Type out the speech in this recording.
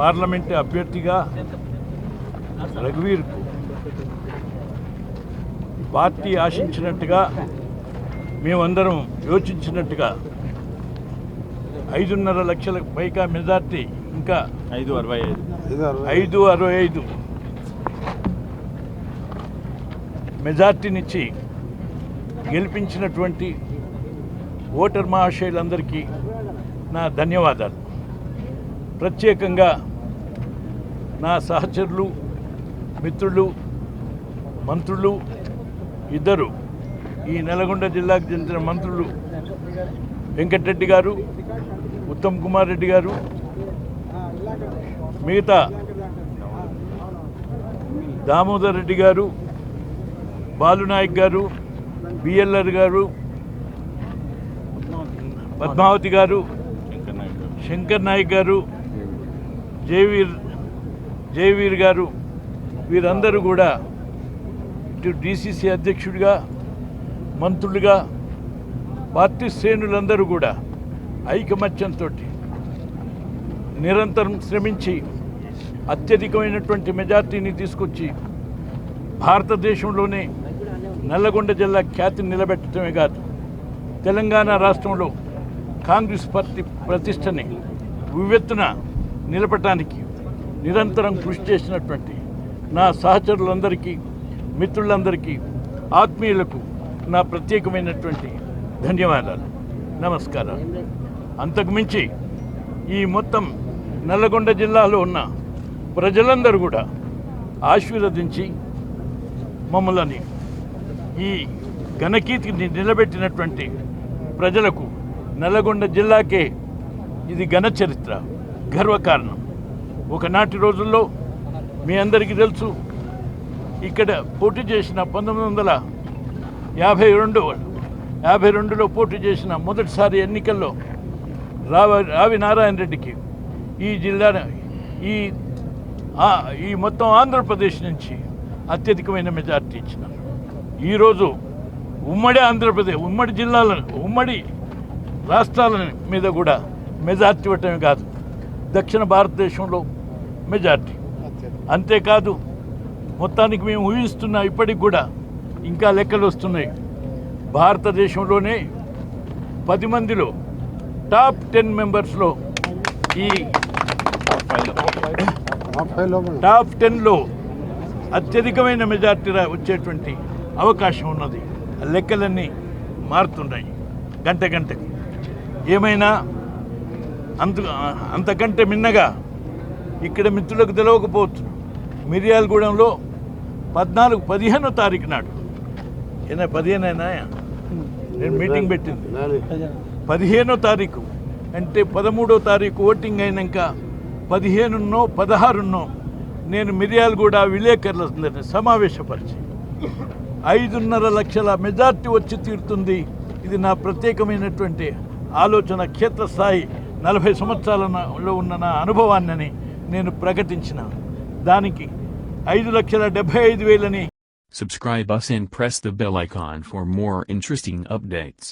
Parliament అభ్యర్థిగా రఘువీర్కు party ఆశించినట్టుగా మేమందరం యోచించినట్టుగా ఐదున్నర లక్షల పైగా మెజార్టీ ఇంకా ఐదు అరవై ఐదు. ఐదు అరవై ఐదు మెజార్టీనిచ్చి గెలిపించినటువంటి ఓటర్ మహాశయులందరికీ నా ధన్యవాదాలు. ప్రత్యేకంగా నా సహచరులు మిత్రులు మంత్రులు ఇద్దరు ఈ నల్గొండ జిల్లాకు చెందిన మంత్రులు వెంకటరెడ్డి గారు ఉత్తమ్ కుమార్ రెడ్డి గారు మిగతా దామోదర్ రెడ్డి గారు బాలునాయక్ గారు బిఎల్ఆర్ గారు పద్మావతి గారు శంకర్ గారు. శంకర్ నాయక్ గారు జయవీర్ జయవీర్ గారు వీరందరూ కూడా ఇటు డిసిసి అధ్యక్షుడిగా మంత్రులుగా పార్టీ శ్రేణులందరూ కూడా ఐకమత్యంతో నిరంతరం శ్రమించి అత్యధికమైనటువంటి మెజార్టీని తీసుకొచ్చి భారతదేశంలోనే నల్లగొండ జిల్లా ఖ్యాతిని నిలబెట్టడమే కాదు తెలంగాణ రాష్ట్రంలో కాంగ్రెస్ పార్టీ ప్రతిష్టని వివెత్తున నిలపటానికి నిరంతరం కృషి చేసినటువంటి నా సహచరులందరికీ మిత్రులందరికీ ఆత్మీయులకు నా ప్రత్యేకమైనటువంటి ధన్యవాదాలు. నమస్కారాలు. అంతకుమించి ఈ మొత్తం నల్లగొండ జిల్లాలో ఉన్న ప్రజలందరూ కూడా ఆశీర్వదించి మమ్మల్ని ఈ ఘనకీర్తిని నిలబెట్టినటువంటి ప్రజలకు నల్లగొండ జిల్లాకే ఇది ఘన చరిత్ర. గర్వకారణం. ఒకనాటి రోజుల్లో మీ అందరికీ తెలుసు ఇక్కడ పోటీ చేసిన పంతొమ్మిది వందల యాభై రెండు యాభై రెండులో పోటీ చేసిన మొదటిసారి ఎన్నికల్లో రావ రావి నారాయణ రెడ్డికి ఈ జిల్లా ఈ ఈ మొత్తం ఆంధ్రప్రదేశ్ నుంచి అత్యధికమైన మెజార్టీ ఇచ్చినారు. ఈరోజు ఉమ్మడి ఆంధ్రప్రదేశ్ ఉమ్మడి జిల్లాలను ఉమ్మడి రాష్ట్రాల మీద కూడా మెజార్టీ ఇవ్వటమే కాదు దక్షిణ భారతదేశంలో మెజార్టీ. అంతేకాదు మొత్తానికి మేము ఊహిస్తున్న ఇప్పటికి కూడా ఇంకా లెక్కలు వస్తున్నాయి. భారతదేశంలోనే పది మందిలో టాప్ టెన్ మెంబర్స్లో ఈ టాప్ టెన్లో అత్యధికమైన మెజార్టీ వచ్చేటువంటి అవకాశం ఉన్నది. ఆ లెక్కలన్నీ మారుతున్నాయి గంట గంటకి. ఏమైనా అంత అంతకంటే మిన్నగా ఇక్కడ మిత్రులకు తెలవకపోవచ్చు. మిర్యాలగూడెంలో పద్నాలుగు పదిహేనో తారీఖు నాడు. ఏనా పదిహేనైనా నేను మీటింగ్ పెట్టింది. పదిహేనో తారీఖు అంటే పదమూడో తారీఖు ఓటింగ్ అయినాక పదిహేనున్నో పదహారున్నో నేను మిర్యాలగూడ విలేకరులందరినీ సమావేశపరిచి ఐదున్నర లక్షల మెజార్టీ వచ్చి తీరుతుంది. ఇది నా ప్రత్యేకమైనటువంటి ఆలోచన క్షేత్రస్థాయి నలభై సంవత్సరాలలో ఉన్న నా అనుభవాన్ని నేను ప్రకటించిన దానికి ఐదు లక్షల డెబ్బై ఐదు వేలని Subscribe us and press the bell icon for more interesting updates.